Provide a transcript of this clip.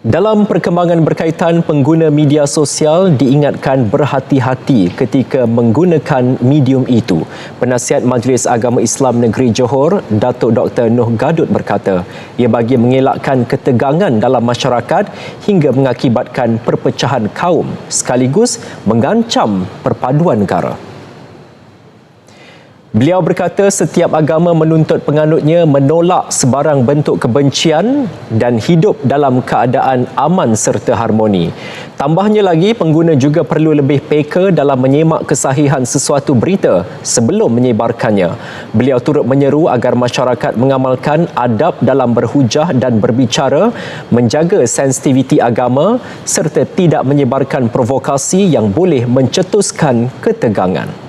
Dalam perkembangan berkaitan pengguna media sosial diingatkan berhati-hati ketika menggunakan medium itu. Penasihat Majlis Agama Islam Negeri Johor, Datuk Dr. Noh Gadut berkata, ia bagi mengelakkan ketegangan dalam masyarakat hingga mengakibatkan perpecahan kaum sekaligus mengancam perpaduan negara. Beliau berkata setiap agama menuntut penganutnya menolak sebarang bentuk kebencian dan hidup dalam keadaan aman serta harmoni. Tambahnya lagi, pengguna juga perlu lebih peka dalam menyemak kesahihan sesuatu berita sebelum menyebarkannya. Beliau turut menyeru agar masyarakat mengamalkan adab dalam berhujah dan berbicara, menjaga sensitiviti agama serta tidak menyebarkan provokasi yang boleh mencetuskan ketegangan.